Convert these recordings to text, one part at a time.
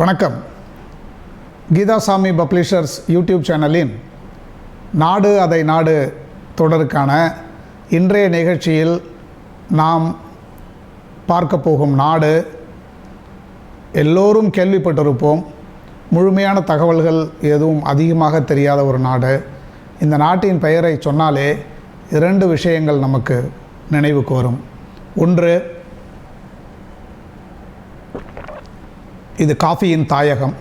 வணக்கம். கீதாசாமி publishers YouTube சேனலின் நாடு அதை நாடு தொடருக்கான இன்றைய நிகழ்ச்சியில் நாம் பார்க்க போகும் நாடு எல்லோரும் கேள்விப்பட்டிருப்போம். முழுமையான தகவல்கள் எதுவும் அதிகமாக தெரியாத ஒரு நாடு. இந்த நாட்டின் பெயரை சொன்னாலே இரண்டு விஷயங்கள் நமக்கு நினைவுக்கு வரும். ஒன்று இது காஃபியின் தாயகம்.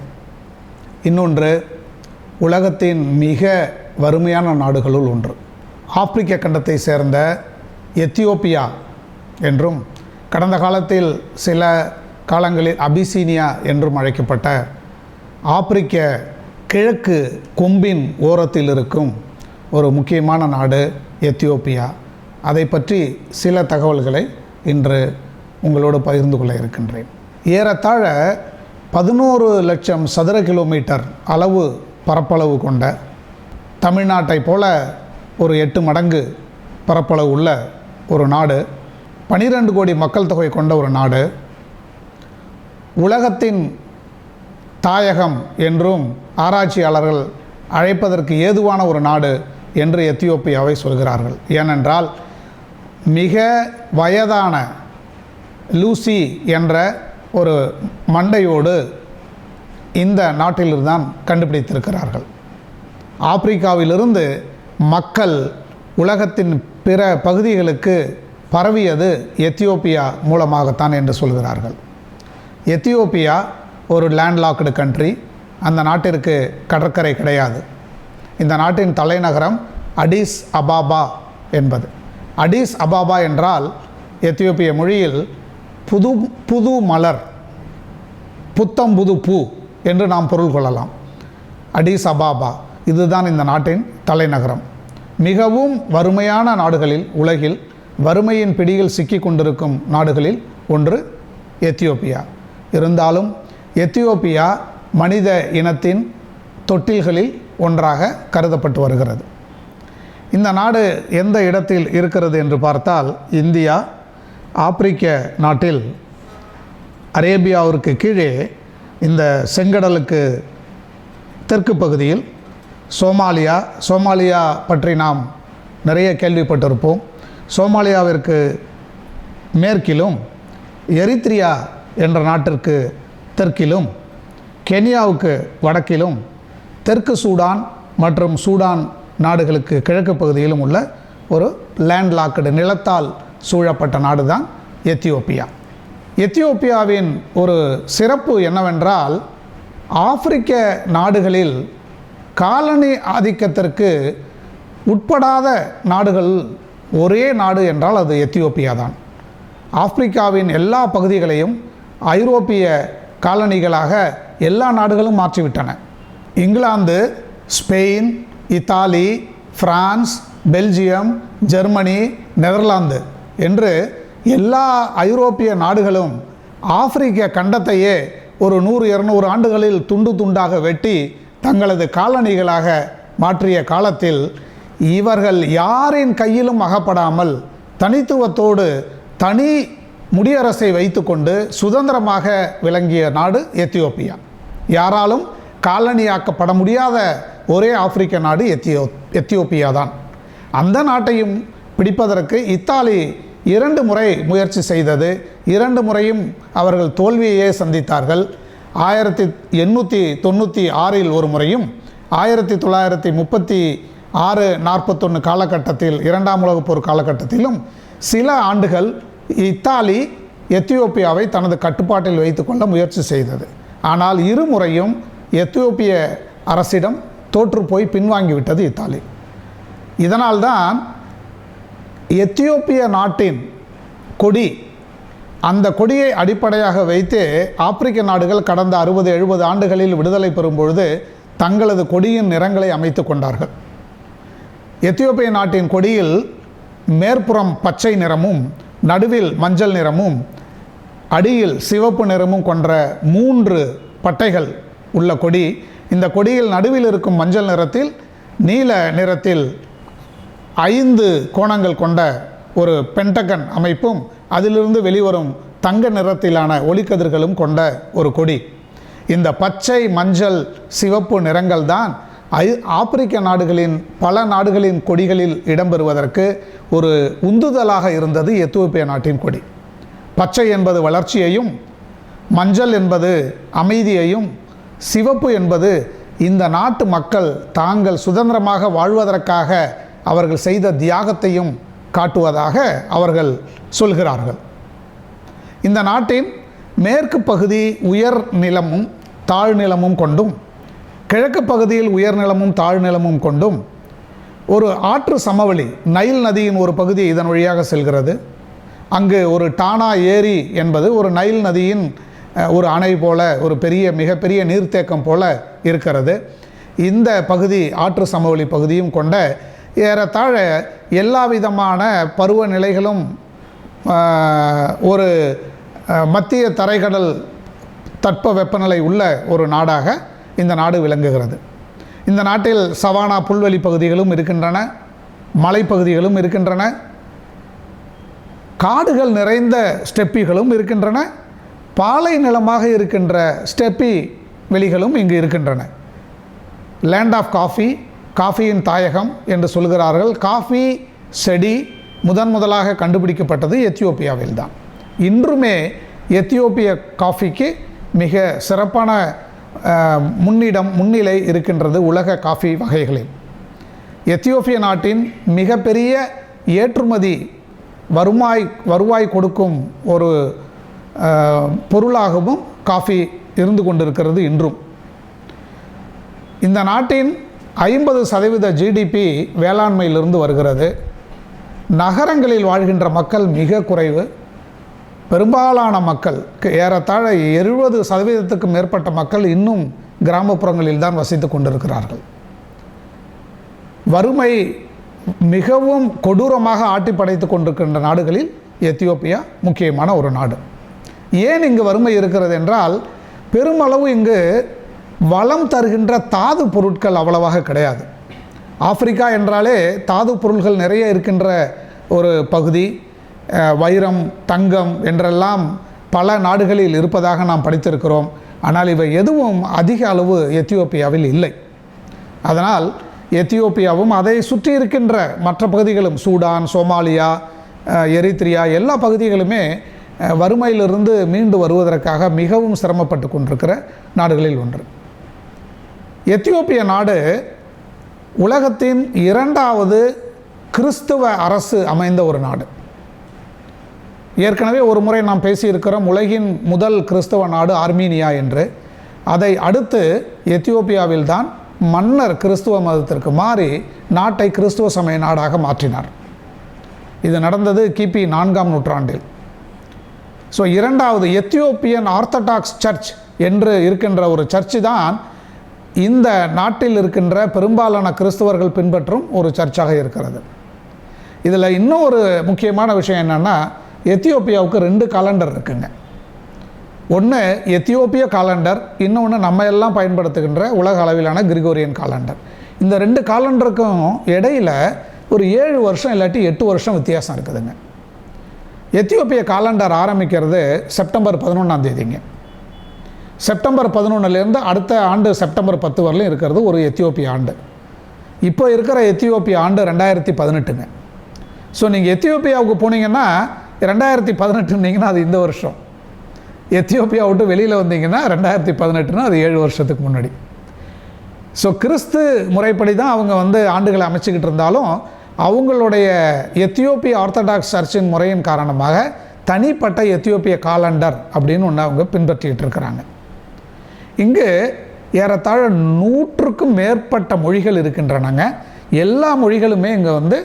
இன்னொன்று உலகத்தின் மிக வறுமையான நாடுகளுள் ஒன்று. ஆப்பிரிக்க கண்டத்தை சேர்ந்த எத்தியோப்பியா என்றும் கடந்த காலத்தில் சில காலங்களில் அபிசீனியா என்றும் அழைக்கப்பட்ட ஆப்பிரிக்க கிழக்கு கொம்பின் ஓரத்தில் இருக்கும் ஒரு முக்கியமான நாடு எத்தியோப்பியா. அதை பற்றி சில தகவல்களை இன்று உங்களோடு பகிர்ந்து கொள்ள இருக்கின்றேன். ஏறத்தாழ பதினோரு லட்சம் சதுர கிலோமீட்டர் அளவு பரப்பளவு கொண்ட தமிழ்நாட்டை போல ஒரு எட்டு மடங்கு பரப்பளவு உள்ள ஒரு நாடு பனிரெண்டு கோடி மக்கள் தொகை கொண்ட ஒரு நாடு உலகத்தின் தாயகம் என்றும் ஆராய்ச்சியாளர்கள் அழைப்பதற்கு ஏதுவான ஒரு நாடு என்று எத்தியோப்பியாவை சொல்கிறார்கள். ஏனென்றால் மிக வயதான லூசி என்ற ஒரு மண்டையோடு இந்த நாட்டில்தான் கண்டுபிடித்திருக்கிறார்கள். ஆப்பிரிக்காவிலிருந்து மக்கள் உலகத்தின் பிற பகுதிகளுக்கு பரவியது எத்தியோப்பியா மூலமாகத்தான் என்று சொல்கிறார்கள். எத்தியோப்பியா ஒரு லேண்ட்லாக்டு கண்ட்ரி அந்த நாட்டிற்கு கடற்கரை கிடையாது. இந்த நாட்டின் தலைநகரம் அடிஸ் அபாபா என்பது. அடிஸ் அபாபா என்றால் எத்தியோப்பிய மொழியில் புது புது மலர் புத்தம் புது பூ என்று நாம் பொருள் கொள்ளலாம். அடிஸ் அபாபா இதுதான் இந்த நாட்டின் தலைநகரம். மிகவும் வறுமையான நாடுகளில் உலகில் வறுமையின் பிடியில் சிக்கி கொண்டிருக்கும் நாடுகளில் ஒன்று எத்தியோப்பியா. இருந்தாலும் எத்தியோப்பியா மனித இனத்தின் தொட்டில்களில் ஒன்றாக கருதப்பட்டு வருகிறது. இந்த நாடு எந்த இடத்தில் இருக்கிறது என்று பார்த்தால் இந்தியா ஆப்பிரிக்க நாட்டில் அரேபியாவிற்கு கீழே இந்த செங்கடலுக்கு தெற்கு பகுதியில் சோமாலியா சோமாலியா பற்றி நாம் நிறைய கேள்விப்பட்டிருப்போம். சோமாலியாவிற்கு மேற்கிலும் எரித்ரியா என்ற நாட்டிற்கு தெற்கிலும் கென்யாவுக்கு வடக்கிலும் தெற்கு சூடான் மற்றும் சூடான் நாடுகளுக்கு கிழக்கு பகுதியிலும் உள்ள ஒரு லேண்ட்லாக்டு நிலத்தால் சூழப்பட்ட நாடு தான் எத்தியோப்பியா. எத்தியோப்பியாவின் ஒரு சிறப்பு என்னவென்றால் ஆப்பிரிக்க நாடுகளில் காலனி ஆதிக்கத்திற்கு உட்படாத நாடுகள் ஒரே நாடு என்றால் அது எத்தியோப்பியா தான் ஆப்பிரிக்காவின் எல்லா பகுதிகளையும் ஐரோப்பிய காலனிகளாக எல்லா நாடுகளும் மாற்றிவிட்டன. England Spain Italy France Belgium Germany Netherlands. என்று எல்லா ஐரோப்பிய நாடுகளும் ஆப்பிரிக்க கண்டத்தையே ஒரு நூறு இருநூறு ஆண்டுகளில் துண்டு துண்டாக வெட்டி தங்களது காலனிகளாக மாற்றிய காலத்தில் இவர்கள் யாரின் கையிலும் அகப்படாமல் தனித்துவத்தோடு தனி முடியரசை வைத்துக்கொண்டு சுதந்திரமாக விளங்கிய நாடு எத்தியோப்பியா. யாராலும் காலனியாக்கப்பட முடியாத ஒரே ஆப்பிரிக்க நாடு எத்தியோ எத்தியோப்பியா தான் அந்த நாட்டையும் பிடிப்பதற்கு இத்தாலி இரண்டு முறை முயற்சி செய்தது. இரண்டு முறையும் அவர்கள் தோல்வியையே சந்தித்தார்கள். ஆயிரத்தி எண்ணூற்றி தொண்ணூற்றி ஆறில் ஒரு முறையும் ஆயிரத்தி தொள்ளாயிரத்தி முப்பத்தி ஆறு நாற்பத்தொன்று காலகட்டத்தில் இரண்டாம் உலகப் போர் காலகட்டத்திலும் சில ஆண்டுகள் இத்தாலி எத்தியோப்பியாவை தனது கட்டுப்பாட்டில் வைத்துக்கொள்ள முயற்சி செய்தது. ஆனால் இருமுறையும் எத்தியோப்பிய அரசிடம் தோற்று போய் பின்வாங்கிவிட்டது இத்தாலி. இதனால்தான் எத்தியோப்பிய நாட்டின் கொடி அந்த கொடியை அடிப்படையாக வைத்து ஆப்பிரிக்க நாடுகள் கடந்த அறுபது எழுபது ஆண்டுகளில் விடுதலை பெறும் பொழுது தங்களது கொடியின் நிறங்களை அமைத்து கொண்டார்கள். எத்தியோப்பிய நாட்டின் கொடியில் மேற்புறம் பச்சை நிறமும் நடுவில் மஞ்சள் நிறமும் அடியில் சிவப்பு நிறமும் கொன்ற மூன்று பட்டைகள் உள்ள கொடி. இந்த கொடியில் நடுவில் இருக்கும் மஞ்சள் நிறத்தில் நீல நிறத்தில் ஐந்து கோணங்கள் கொண்ட ஒரு பென்டகன் அமைப்பும் அதிலிருந்து வெளிவரும் தங்க நிறத்திலான ஒளிக்கதிர்களும் கொண்ட ஒரு கொடி. இந்த பச்சை மஞ்சள் சிவப்பு நிறங்கள் தான் ஐ ஆப்பிரிக்க நாடுகளின் பல நாடுகளின் கொடிகளில் இடம்பெறுவதற்கு ஒரு உந்துதலாக இருந்தது எத்தியோப்பிய நாட்டின் கொடி. பச்சை என்பது வளர்ச்சியையும் மஞ்சள் என்பது அமைதியையும் சிவப்பு என்பது இந்த நாட்டு மக்கள் தாங்கள் சுதந்திரமாக வாழ்வதற்காக அவர்கள் செய்த தியாகத்தையும் காட்டுவதாக அவர்கள் சொல்கிறார்கள். இந்த நாட்டின் மேற்கு பகுதி உயர் நிலமும் தாழ்நிலமும் கொண்டும் கிழக்கு பகுதியில் உயர்நிலமும் தாழ்நிலமும் கொண்டும் ஒரு ஆற்று சமவெளி நைல் நதியின் ஒரு பகுதி இதன் வழியாக செல்கிறது. அங்கு ஒரு டானா ஏரி என்பது ஒரு நைல் நதியின் ஒரு அணை போல ஒரு பெரிய மிகப்பெரிய நீர்த்தேக்கம் போல இருக்கிறது. இந்த பகுதி ஆற்று சமவெளி பகுதியும் கொண்ட ஏறத்தாழ எல்லா விதமான பருவநிலைகளும் ஒரு மத்திய தரைக்கடல் தட்ப வெப்பநிலை உள்ள ஒரு நாடாக இந்த நாடு விளங்குகிறது. இந்த நாட்டில் சவானா புல்வெளி பகுதிகளும் இருக்கின்றன மலைப்பகுதிகளும் இருக்கின்றன காடுகள் நிறைந்த ஸ்டெப்பிகளும் இருக்கின்றன பாலை நிலமாக இருக்கின்ற ஸ்டெப்பி வெளிகளும் இங்கு இருக்கின்றன. லேண்ட் ஆஃப் காஃபி காஃபியின் தாயகம் என்று சொல்கிறார்கள். காஃபி செடி முதன் முதலாக கண்டுபிடிக்கப்பட்டது எத்தியோப்பியாவில் தான் இன்றுமே எத்தியோப்பிய காஃபிக்கு மிக சிறப்பான முன்னிடம் முன்னிலை இருக்கின்றது உலக காஃபி வகைகளில். எத்தியோப்பிய நாட்டின் மிகப்பெரிய ஏற்றுமதி வருமாய் வருவாய் கொடுக்கும் ஒரு பொருளாகவும் காஃபி இருந்து கொண்டிருக்கிறது இன்றும். இந்த நாட்டின் ஐம்பது சதவீத ஜிடிபி வேளாண்மையிலிருந்து வருகிறது. நகரங்களில் வாழ்கின்ற மக்கள் மிக குறைவு. பெரும்பாலான மக்கள் ஏறத்தாழ எழுபது சதவீதத்துக்கு மேற்பட்ட மக்கள் இன்னும் கிராமப்புறங்களில் தான் வசித்து கொண்டிருக்கிறார்கள். வறுமை மிகவும் கொடூரமாக ஆட்டி படைத்து கொண்டிருக்கின்ற நாடுகளில் எத்தியோப்பியா முக்கியமான ஒரு நாடு. ஏன் இங்கு வறுமை இருக்கிறது என்றால் பெருமளவு இங்கு வளம் தருகின்ற தாது பொருட்கள் அவ்வளவாக கிடையாது. ஆப்பிரிக்கா என்றாலே தாது பொருள்கள் நிறைய இருக்கின்ற ஒரு பகுதி வைரம் தங்கம் என்றெல்லாம் பல நாடுகளில் இருப்பதாக நாம் படித்திருக்கிறோம். ஆனால் இவை எதுவும் அதிக அளவு எத்தியோப்பியாவில் இல்லை. அதனால் எத்தியோப்பியாவும் அதை சுற்றி இருக்கின்ற மற்ற பகுதிகளும் சூடான் சோமாலியா எரித்ரியா எல்லா பகுதிகளுமே வறுமையிலிருந்து மீண்டு வருவதற்காக மிகவும் சிரமப்பட்டு கொண்டிருக்கிற நாடுகளில் ஒன்று. எத்தியோப்பிய நாடு உலகத்தின் இரண்டாவது கிறிஸ்துவ அரசு அமைந்த ஒரு நாடு. ஏற்கனவே ஒரு முறை நாம் பேசியிருக்கிறோம் உலகின் முதல் கிறிஸ்தவ நாடு ஆர்மீனியா என்று. அதை அடுத்து எத்தியோப்பியாவில் தான் மன்னர் கிறிஸ்துவ மதத்திற்கு மாறி நாட்டை கிறிஸ்துவ சமய நாடாக மாற்றினார். இது நடந்தது கிபி நான்காம் நூற்றாண்டில். ஸோ இரண்டாவது எத்தியோப்பியன் ஆர்த்தடாக்ஸ் சர்ச் என்று இருக்கின்ற ஒரு சர்ச்சு தான் இந்த நாட்டில் இருக்கின்ற பெரும்பாலான கிறிஸ்தவர்கள் பின்பற்றும் ஒரு சர்ச்சாக இருக்கிறது. இதில் இன்னும் ஒரு முக்கியமான விஷயம் என்னென்னா எத்தியோப்பியாவுக்கு ரெண்டு காலண்டர் இருக்குங்க. ஒன்று எத்தியோப்பிய காலண்டர் இன்னொன்று நம்ம எல்லாம் பயன்படுத்துகின்ற உலக அளவிலான கிரிகோரியன் காலண்டர் இந்த ரெண்டு காலண்டருக்கும் இடையில ஒரு ஏழு வருஷம் இல்லாட்டி எட்டு வருஷம் வித்தியாசம் இருக்குதுங்க. எத்தியோப்பிய காலண்டர் ஆரம்பிக்கிறது செப்டம்பர் பதினொன்றாம் தேதிங்க. செப்டம்பர் பதினொன்றுலேருந்து அடுத்த ஆண்டு செப்டம்பர் பத்து வரலையும் இருக்கிறது ஒரு எத்தியோப்பிய ஆண்டு. இப்போ இருக்கிற எத்தியோப்பிய ஆண்டு ரெண்டாயிரத்தி பதினெட்டுங்க. ஸோ நீங்கள் எத்தியோப்பியாவுக்கு போனீங்கன்னா ரெண்டாயிரத்தி பதினெட்டுன்னீங்கன்னா அது இந்த வருஷம். எத்தியோப்பியா விட்டு வெளியில் வந்தீங்கன்னா ரெண்டாயிரத்தி பதினெட்டுனா அது ஏழு வருஷத்துக்கு முன்னாடி. ஸோ கிறிஸ்து முறைப்படி தான் அவங்க வந்து ஆண்டுகளை அமைச்சுக்கிட்டு இருந்தாலும் அவங்களுடைய எத்தியோப்பிய ஆர்த்தடாக்ஸ் சர்ச்சின் முறையின் காரணமாக தனிப்பட்ட எத்தியோப்பிய காலண்டர் அப்படின்னு ஒன்று அவங்க பின்பற்றிக்கிட்டு இருக்கிறாங்க. இங்கு ஏறத்தாழ நூற்றுக்கும் மேற்பட்ட மொழிகள் இருக்கின்றனங்க. எல்லா மொழிகளுமே இங்கே வந்து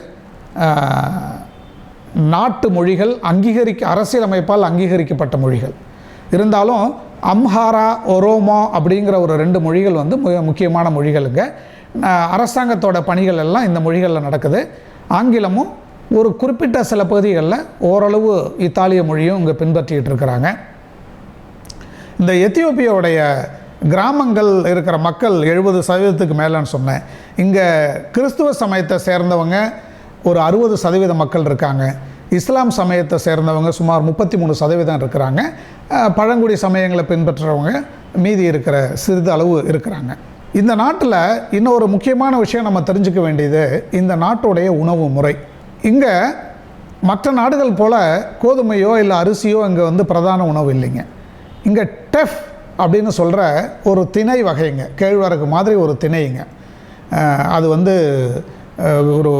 நாட்டு மொழிகள் அங்கீகரிக்க அரசியலமைப்பால் அங்கீகரிக்கப்பட்ட மொழிகள். இருந்தாலும் அம்ஹாரா ஒரோமோ அப்படிங்கிற ஒரு ரெண்டு மொழிகள் வந்து மிக முக்கியமான மொழிகளுங்க. அரசாங்கத்தோட பணிகள் எல்லாம் இந்த மொழிகளில் நடக்குது. ஆங்கிலமும் ஒரு குறிப்பிட்ட சில பகுதிகளில் ஓரளவு இத்தாலிய மொழியும் இங்கே பின்பற்றிக்கிட்டு இருக்கிறாங்க. இந்த எத்தியோப்பியாவுடைய கிராமங்கள் இருக்கிற மக்கள் எழுபது சதவீதத்துக்கு மேலேன்னு சொன்னேன். இங்கே கிறிஸ்துவ சமயத்தை சேர்ந்தவங்க ஒரு அறுபது சதவீத மக்கள் இருக்காங்க. இஸ்லாம் சமயத்தை சேர்ந்தவங்க சுமார் முப்பத்தி மூணு சதவீதம் இருக்கிறாங்க. பழங்குடி சமயங்களை பின்பற்றுறவங்க மீதி இருக்கிற சிறிது அளவு இருக்கிறாங்க. இந்த நாட்டில் இன்னொரு முக்கியமான விஷயம் நம்ம தெரிஞ்சுக்க வேண்டியது இந்த நாட்டுடைய உணவு முறை. இங்கே மற்ற நாடுகள் போல் கோதுமையோ இல்லை அரிசியோ இங்கே வந்து பிரதான உணவு இல்லைங்க. இங்கே டெஃப் அப்படின்னு சொல்கிற ஒரு திணை வகைங்க. கேழ்வரகு மாதிரி ஒரு திணைங்க. அது வந்து ஒரு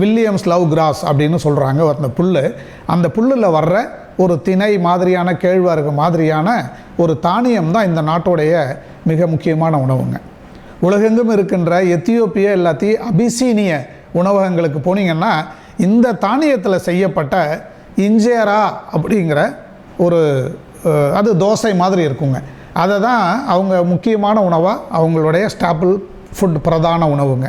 வில்லியம்ஸ் லவ் கிராஸ் அப்படின்னு சொல்கிறாங்க அந்த புல் அந்த புல்லில் வர்ற ஒரு திணை மாதிரியான கேழ்வரகு மாதிரியான ஒரு தானியம் தான் இந்த நாட்டுடைய மிக முக்கியமான உணவுங்க. உலகெங்கும் இருக்கின்ற எத்தியோப்பிய எல்லாத்தையும் அபிசீனிய உணவகங்களுக்கு போனீங்கன்னா இந்த தானியத்தில் செய்யப்பட்ட இஞ்சேரா அப்படிங்கிற ஒரு அது தோசை மாதிரி இருக்குங்க. அதை தான் அவங்க முக்கியமான உணவாக அவங்களுடைய ஸ்டாப்பிள் ஃபுட் பிரதான உணவுங்க.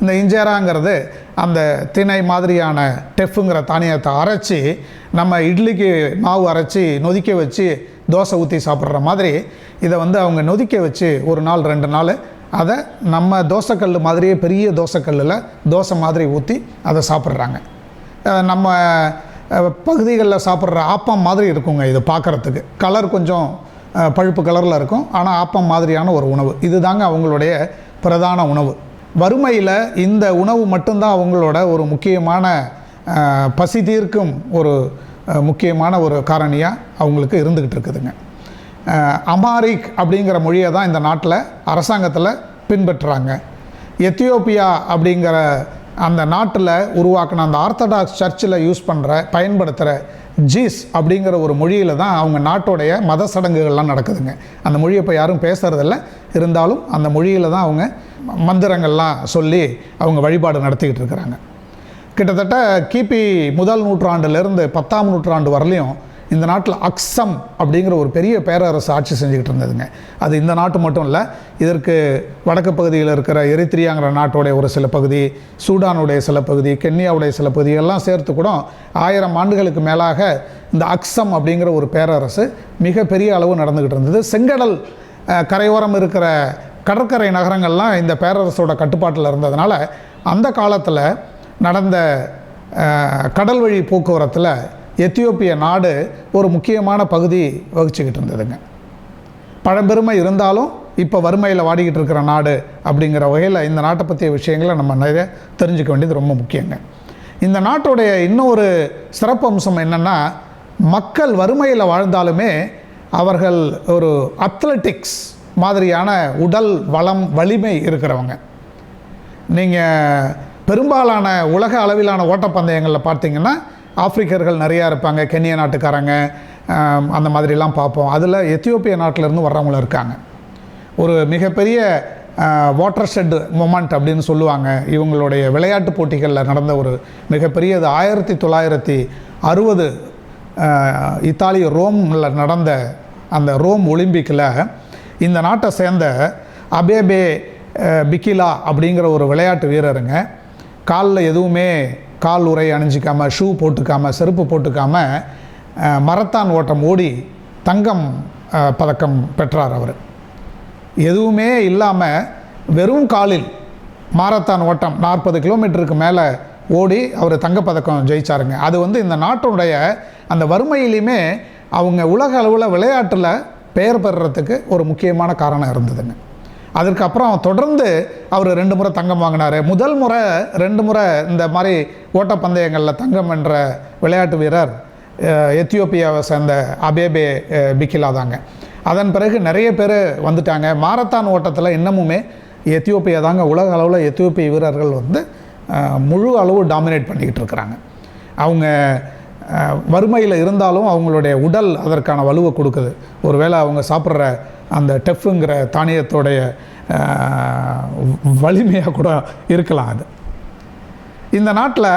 இந்த இஞ்சேராங்கிறது அந்த திணை மாதிரியான டெஃப்புங்கிற தானியத்தை அரைச்சி நம்ம இட்லிக்கு மாவு அரைச்சி நொதிக்க வச்சு தோசை ஊற்றி சாப்பிட்ற மாதிரி இதை வந்து அவங்க நொதிக்க வச்சு ஒரு நாள் ரெண்டு நாள் அதை நம்ம தோசைக்கல் மாதிரியே பெரிய தோசைக்கல்லில் தோசை மாதிரி ஊற்றி அதை சாப்பிட்றாங்க. நம்ம பகுதிகளில் சாப்பிட்ற ஆப்பம் மாதிரி இருக்குங்க இது பார்க்குறதுக்கு. கலர் கொஞ்சம் பழுப்பு கலரில் இருக்கும். ஆனால் ஆப்பம் மாதிரியான ஒரு உணவு. இதுதாங்க அவங்களுடைய பிரதான உணவு. வறுமையில் இந்த உணவு மட்டும்தான் அவங்களோட ஒரு முக்கியமான பசி தீர்க்கும் ஒரு முக்கியமான ஒரு காரணியாக அவங்களுக்கு இருந்துக்கிட்டு இருக்குதுங்க. அமாரிக் அப்படிங்கிற மொழியை தான் இந்த நாட்டில் அரசாங்கத்தில் பின்பற்றுறாங்க. எத்தியோப்பியா அப்படிங்கிற அந்த நாட்டில் உருவாக்கின அந்த ஆர்த்தடாக்ஸ் சர்ச்சில் யூஸ் பண்ணுற பயன்படுத்துகிற ஜீஸ் அப்படிங்கிற ஒரு மொழியில் தான் அவங்க நாட்டுடைய மத சடங்குகள்லாம் நடக்குதுங்க. அந்த மொழியை இப்போ யாரும் பேசுகிறதில்ல இருந்தாலும் அந்த மொழியில் தான் அவங்க மந்திரங்கள்லாம் சொல்லி அவங்க வழிபாடு நடத்திக்கிட்டு இருக்கிறாங்க. கிட்டத்தட்ட கிபி முதல் நூற்றாண்டுலேருந்து பத்தாம் நூற்றாண்டு வரலையும் இந்த நாட்டில் அக்ஸம் அப்படிங்கிற ஒரு பெரிய பேரரசு ஆட்சி செஞ்சுக்கிட்டு இருந்ததுங்க. அது இந்த நாட்டு மட்டும் இல்லை இதற்கு வடக்கு பகுதியில் இருக்கிற எரித்திரியாங்கிற நாட்டுடைய ஒரு சில பகுதி சூடானுடைய சில பகுதி கென்யாவுடைய சில பகுதி எல்லாம் சேர்த்து கூட ஆயிரம் ஆண்டுகளுக்கு மேலாக இந்த அக்ஸம் அப்படிங்கிற ஒரு பேரரசு மிகப்பெரிய அளவு நடந்துக்கிட்டு இருந்தது. செங்கடல் கரையோரம் இருக்கிற கடற்கரை நகரங்கள்லாம் இந்த பேரரசோட கட்டுப்பாட்டில் இருந்ததுனால அந்த காலத்தில் நடந்த கடல் வழி போக்குவரத்தில் எத்தியோப்பிய நாடு ஒரு முக்கியமான பகுதி வகிச்சுக்கிட்டு இருந்ததுங்க. பழம்பெருமை இருந்தாலும் இப்போ வறுமையில் வாடிக்கிட்டு இருக்கிற நாடு அப்படிங்கிற வகையில் இந்த நாட்டை பற்றிய விஷயங்களை நம்ம நிறைய தெரிஞ்சுக்க வேண்டியது ரொம்ப முக்கியங்க. இந்த நாட்டுடைய இன்னொரு சிறப்பு அம்சம் என்னென்னா மக்கள் வறுமையில் வாழ்ந்தாலுமே அவர்கள் ஒரு அத்லட்டிக்ஸ் மாதிரியான உடல் வளம் வலிமை இருக்கிறவங்க. நீங்கள் பெரும்பாலான உலக அளவிலான ஓட்டப்பந்தயங்களில் பார்த்தீங்கன்னா ஆப்பிரிக்கர்கள் நிறையா இருப்பாங்க கென்யா நாட்டுக்காரங்க அந்த மாதிரிலாம் பார்ப்போம். அதில் எத்தியோப்பிய நாட்டிலேருந்து வர்றவங்களும் இருக்காங்க. ஒரு மிகப்பெரிய வாட்டர் ஷெட் மொமெண்ட் அப்படின்னு சொல்லுவாங்க. இவங்களுடைய விளையாட்டு போட்டிகளில் நடந்த ஒரு மிகப்பெரியது ஆயிரத்தி தொள்ளாயிரத்தி அறுபது இத்தாலி ரோமில் நடந்த அந்த ரோம் ஒலிம்பிக்கில் இந்த நாட்டை சேர்ந்த அபேபே பிக்கிலா அப்படிங்கிற ஒரு விளையாட்டு வீரருங்க காலில் எதுவுமே கால் உரை அணிஞ்சிக்காமல் ஷூ போட்டுக்காமல் செருப்பு போட்டுக்காமல் மரத்தான் ஓட்டம் ஓடி தங்கம் பதக்கம் பெற்றார் அவர். எதுவுமே இல்லாமல் வெறும் காலில் மாரத்தான் ஓட்டம் நாற்பது கிலோமீட்டருக்கு மேலே ஓடி அவர் தங்கப்பதக்கம் ஜெயிச்சாருங்க. அது வந்து இந்த நாட்டுடைய அந்த வறுமையிலையுமே அவங்க உலக அளவில் விளையாட்டில் பெயர் பெறுறதுக்கு ஒரு முக்கியமான காரணம் இருந்ததுங்க. அதற்கப்புறம் தொடர்ந்து அவர் ரெண்டு முறை தங்கம் வாங்கினார். முதல் முறை ரெண்டு முறை இந்த மாதிரி ஓட்டப்பந்தயங்களில் தங்கம் என்ற விளையாட்டு வீரர் எத்தியோப்பியாவை சேர்ந்த அபேபே பிக்கிலா தாங்க. அதன் பிறகு நிறைய பேர் வந்துட்டாங்க. மாரத்தான் ஓட்டத்தில் இன்னமுமே எத்தியோப்பியா தாங்க உலக அளவில் எத்தியோப்பிய வீரர்கள் வந்து முழு அளவு டாமினேட் பண்ணிக்கிட்டு இருக்கிறாங்க. அவங்க வறுமையில் இருந்தாலும் அவங்களுடைய உடல் அதற்கான வலுவை கொடுக்குது. ஒருவேளை அவங்க சாப்பிட்ற அந்த டெஃப்புங்கிற தானியத்தோடைய வலிமையாக கூட இருக்கலாம் அது. இந்த நாட்டில்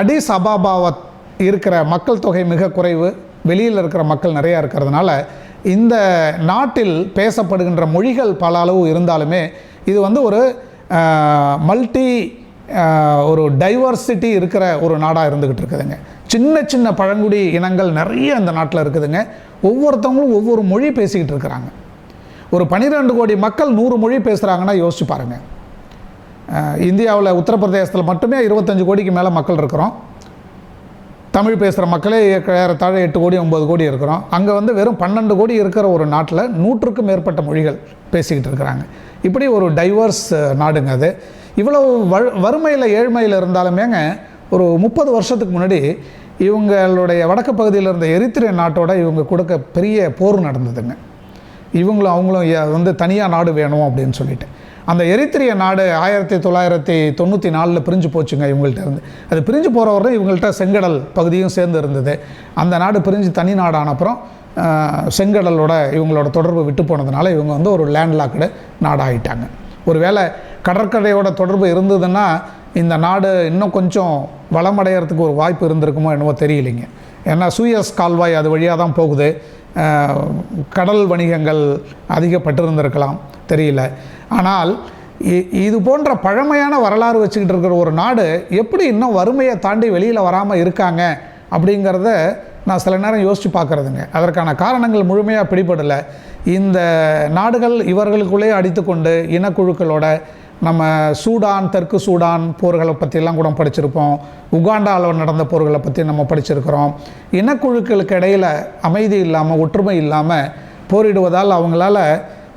அடிஸ் அபாபாவை இருக்கிற மக்கள் தொகை மிக குறைவு. வெளியில் இருக்கிற மக்கள் நிறையா இருக்கிறதுனால இந்த நாட்டில் பேசப்படுகின்ற மொழிகள் பல அளவு இருந்தாலுமே இது வந்து ஒரு மல்டி ஒரு டைவர்சிட்டி இருக்கிற ஒரு நாடாக இருந்துக்கிட்டு இருக்குதுங்க. சின்ன சின்ன பழங்குடி இனங்கள் நிறைய அந்த நாட்டில் இருக்குதுங்க. ஒவ்வொருத்தவங்களும் ஒவ்வொரு மொழி பேசிக்கிட்டு இருக்கிறாங்க. ஒரு பன்னிரெண்டு கோடி மக்கள் நூறு மொழி பேசுகிறாங்கன்னா யோசிச்சு பாருங்கள் இந்தியாவில் உத்தரப்பிரதேசத்தில் மட்டுமே இருபத்தஞ்சு கோடிக்கு மேலே மக்கள் இருக்கிறோம். தமிழ் பேசுகிற மக்களே ஏறத்தாழ எட்டு கோடி ஒம்பது கோடி இருக்கிறோம். அங்கே வந்து வெறும் பன்னெண்டு கோடி இருக்கிற ஒரு நாட்டில் நூற்றுக்கும் மேற்பட்ட மொழிகள் பேசிக்கிட்டு இருக்கிறாங்க. இப்படி ஒரு டைவர்ஸ் நாடுங்க அது. இவ்வளவு வ வறுமையில் ஏழ்மையில் இருந்தாலுமேங்க ஒரு முப்பது வருஷத்துக்கு முன்னாடி இவங்களுடைய வடக்கு பகுதியில் இருந்த எரித்திரிய நாட்டோட இவங்க கொடுக்க பெரிய போர் நடந்ததுங்க. இவங்களும் அவங்களும் வந்து தனியாக நாடு வேணும் அப்படின்னு சொல்லிட்டு. அந்த எரித்திரிய நாடு ஆயிரத்தி தொள்ளாயிரத்தி தொண்ணூற்றி நாலில் பிரிஞ்சு போச்சுங்க இவங்கள்ட்ட இருந்து. அது பிரிஞ்சு போகிற இவங்கள்ட்ட செங்கடல் பகுதியும் சேர்ந்து இருந்தது. அந்த நாடு பிரிஞ்சு தனி நாடான அப்புறம் செங்கடலோட இவங்களோட தொடர்பு விட்டு போனதுனால இவங்க வந்து ஒரு லேண்ட்லாக்டு நாடாகிட்டாங்க ஒருவேளை கடற்கரையோட தொடர்பு இருந்ததுன்னா இந்த நாடு இன்னும் கொஞ்சம் வளமடைகிறதுக்கு ஒரு வாய்ப்பு இருந்திருக்குமோ என்னவோ தெரியலைங்க. ஏன்னா சூயஸ் கால்வாய் அது வழியாக தான் போகுது. கடல் வணிகங்கள் அதிகப்பட்டிருந்திருக்கலாம் தெரியல. ஆனால் இ- இது போன்ற பழமையான வரலாறு வச்சுக்கிட்டு இருக்கிற ஒரு நாடு எப்படி இன்னும் வறுமையை தாண்டி வெளியில் வராமல் இருக்காங்க அப்படிங்கிறத நான் சில நேரம் யோசித்து பார்க்குறதுங்க. அதற்கான காரணங்கள் முழுமையாக பிடிபடலை. இந்த நாடுகள் இவர்களுக்குள்ளே அடித்துக்கொண்டு இனக்குழுக்களோட நம்ம சூடான் தெற்கு சூடான் போர்களை பற்றியெல்லாம் கூட படிச்சிருப்போம். உகாண்டாவில் நடந்த போர்களை பற்றி நம்ம படிச்சிருக்கிறோம். இனக்குழுக்களுக்கு இடையில் அமைதி இல்லாமல் ஒற்றுமை இல்லாமல் போரிடுவதால் அவங்களால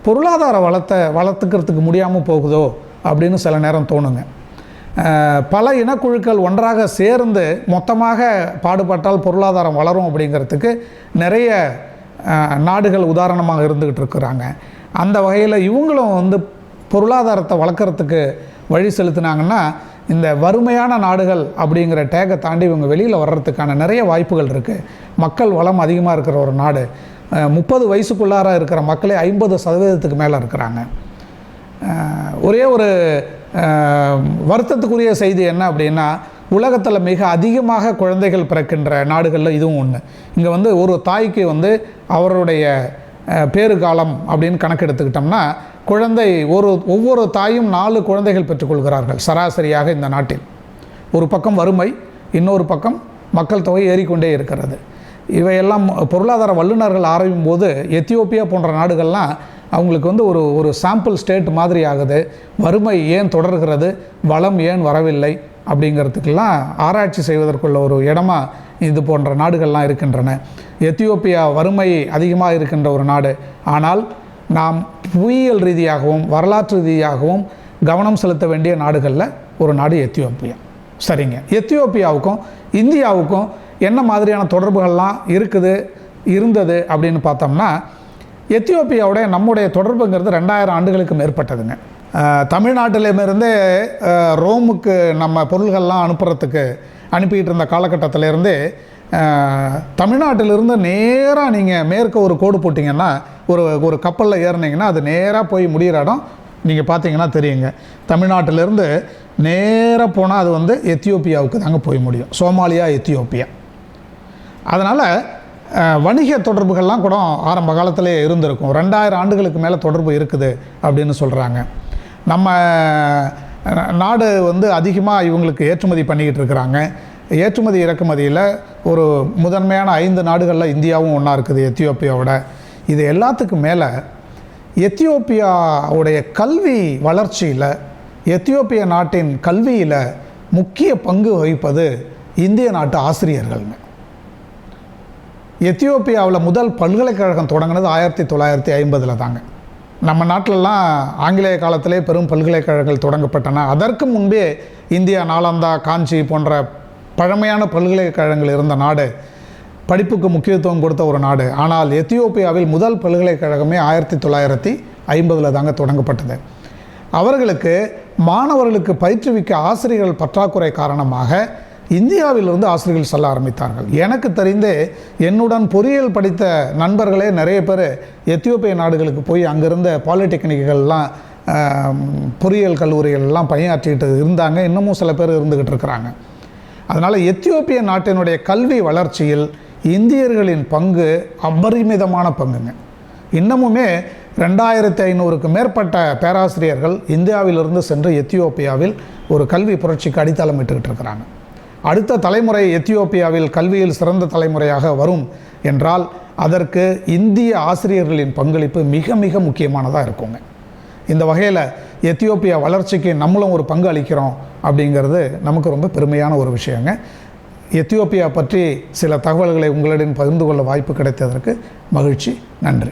பொருளாதார வளத்தை வளர்த்துக்கிறதுக்கு முடியாமல் போகுதோ அப்படின்னு சில நேரம் தோணுங்க. பல இனக்குழுக்கள் ஒன்றாக சேர்ந்து மொத்தமாக பாடுபட்டால் பொருளாதாரம் வளரும் அப்படிங்கிறதுக்கு நிறைய நாடுகள் உதாரணமாக இருந்துக்கிட்டு இருக்கிறாங்க. அந்த வகையில் இவங்களும் வந்து பொருளாதாரத்தை வளர்க்குறதுக்கு வழி செலுத்தினாங்கன்னா இந்த வறுமையான நாடுகள் அப்படிங்கிற டேகை தாண்டி இவங்க வெளியில் வர்றதுக்கான நிறைய வாய்ப்புகள் இருக்குது மக்கள் வளம் அதிகமாக இருக்கிற ஒரு நாடு. முப்பது வயசுக்குள்ளார இருக்கிற மக்களே ஐம்பது சதவீதத்துக்கு மேலே இருக்கிறாங்க. ஒரே ஒரு வருத்தத்துக்குரிய செய்தி என்ன அப்படின்னா உலகத்தில் மிக அதிகமாக குழந்தைகள் பிறக்கின்ற நாடுகளில் இதுவும் ஒன்று இங்கே வந்து ஒரு தாய்க்கு வந்து அவருடைய பேறு காலம் அப்படின்னு கணக்கெடுத்துக்கிட்டோம்னா குழந்தை ஒரு ஒவ்வொரு தாயும் நாலு குழந்தைகள் பெற்றுக்கொள்கிறார்கள் சராசரியாக இந்த நாட்டில். ஒரு பக்கம் வறுமை இன்னொரு பக்கம் மக்கள் தொகை ஏறிக்கொண்டே இருக்கிறது. இவையெல்லாம் பொருளாதார வல்லுநர்கள் ஆராயும் போது எத்தியோப்பியா போன்ற நாடுகள்லாம் அவங்களுக்கு வந்து ஒரு ஒரு சாம்பிள் ஸ்டேட் மாதிரி ஆகுது. வறுமை ஏன் தொடர்கிறது? வளம் ஏன் வரவில்லை? அப்படிங்கிறதுக்கெல்லாம் ஆராய்ச்சி செய்வதற்குள்ள ஒரு இடமா இது போன்ற நாடுகள்லாம் இருக்கின்றன. எத்தியோப்பியா வறுமை அதிகமாக இருக்கின்ற ஒரு நாடு. ஆனால் நாம் புவியியல் ரீதியாகவும் வரலாற்று ரீதியாகவும் கவனம் செலுத்த வேண்டிய நாடுகளில் ஒரு நாடு எத்தியோப்பியா. சரிங்க. எத்தியோப்பியாவுக்கும் இந்தியாவுக்கும் என்ன மாதிரியான தொடர்புகள்லாம் இருக்குது இருந்தது அப்படின்னு பார்த்தோம்னா எத்தியோப்பியாவுடைய நம்முடைய தொடர்புங்கிறது ரெண்டாயிரம் ஆண்டுகளுக்கு மேற்பட்டதுங்க. தமிழ்நாட்டிலிருந்தே ரோமுக்கு நம்ம பொருள்கள்லாம் அனுப்புறதுக்கு அனுப்பிக்கிட்டு இருந்த காலகட்டத்திலேருந்து தமிழ்நாட்டிலிருந்து நேராக நீங்கள் மேற்க ஒரு கோடு போட்டிங்கன்னா ஒரு ஒரு கப்பலில் ஏறினீங்கன்னா அது நேராக போய் முடிகிற இடம் நீங்கள் பார்த்தீங்கன்னா தெரியுங்க. தமிழ்நாட்டிலேருந்து நேராக போனால் அது வந்து எத்தியோப்பியாவுக்கு தாங்க போய் முடியும். Somalia Ethiopia. அதனால் வணிக தொடர்புகள்லாம் கூட ஆரம்ப காலத்திலே இருந்திருக்கும். ரெண்டாயிரம் ஆண்டுகளுக்கு மேலே தொடர்பு இருக்குது அப்படின்னு சொல்கிறாங்க நம்ம நாடு வந்து அதிகமாக இவங்களுக்கு ஏற்றுமதி பண்ணிக்கிட்டு இருக்கிறாங்க. ஏற்றுமதி இறக்குமதியில் ஒரு முதன்மையான ஐந்து நாடுகளில் இந்தியாவும் ஒன்றா இருக்குது எத்தியோப்பியாவோட. இது எல்லாத்துக்கும் மேலே எத்தியோப்பியாவுடைய கல்வி வளர்ச்சியில் எத்தியோப்பிய நாட்டின் கல்வியில் முக்கிய பங்கு வகிப்பது இந்திய நாட்டு ஆசிரியர்கள்ங்க. எத்தியோப்பியாவில் முதல் பல்கலைக்கழகம் தொடங்கினது ஆயிரத்தி தொள்ளாயிரத்தி ஐம்பதில் தாங்க. நம்ம நாட்டிலலாம் ஆங்கிலேய காலத்திலே பெரும் பல்கலைக்கழகங்கள் தொடங்கப்பட்டன. அதற்கு முன்பே இந்தியா நாலந்தா காஞ்சி போன்ற பழமையான பல்கலைக்கழகங்கள் இருந்த நாடு படிப்புக்கு முக்கியத்துவம் கொடுத்த ஒரு நாடு. ஆனால் எத்தியோப்பியாவில் முதல் பல்கலைக்கழகமே ஆயிரத்தி தொள்ளாயிரத்தி ஐம்பதில் தாங்க தொடங்கப்பட்டது. அவர்களுக்கு மாணவர்களுக்கு பயிற்றுவிக்க ஆசிரியர்கள் பற்றாக்குறை காரணமாக இந்தியாவிலிருந்து ஆசிரியர்கள் செல்ல ஆரம்பித்தார்கள். எனக்கு தெரிந்தே என்னுடன் பொறியியல் படித்த நண்பர்களே நிறைய பேர் எத்தியோப்பிய நாடுகளுக்கு போய் அங்கிருந்த பாலிடெக்னிக்கெல்லாம் பொறியியல் கல்லூரிகள்லாம் பணியாற்றிக்கிட்டு இருந்தாங்க. இன்னமும் சில பேர் இருந்துக்கிட்டு இருக்கிறாங்க. அதனால் எத்தியோப்பிய நாட்டினுடைய கல்வி வளர்ச்சியில் இந்தியர்களின் பங்கு அபரிமிதமான பங்குங்க. இன்னமுமே ரெண்டாயிரத்தி ஐநூறுக்கு மேற்பட்ட பேராசிரியர்கள் இந்தியாவிலிருந்து சென்று எத்தியோப்பியாவில் ஒரு கல்வி புரட்சிக்கு அடித்தளம் இட்டுக்கிட்டு இருக்கிறாங்க. அடுத்த தலைமுறை எத்தியோப்பியாவில் கல்வியில் சிறந்த தலைமுறையாக வரும் என்றால் அதற்கு இந்திய ஆசிரியர்களின் பங்களிப்பு மிக மிக முக்கியமானதாக இருக்குங்க. இந்த வகையில் எத்தியோப்பியா வளர்ச்சிக்கு நம்மளும் ஒரு பங்கு அளிக்கிறோம் அப்படிங்கிறது நமக்கு ரொம்ப பெருமையான ஒரு விஷயங்க. எத்தியோப்பியா பற்றி சில தகவல்களை உங்களிடம் பகிர்ந்து கொள்ள வாய்ப்பு கிடைத்ததற்கு மகிழ்ச்சி. நன்றி.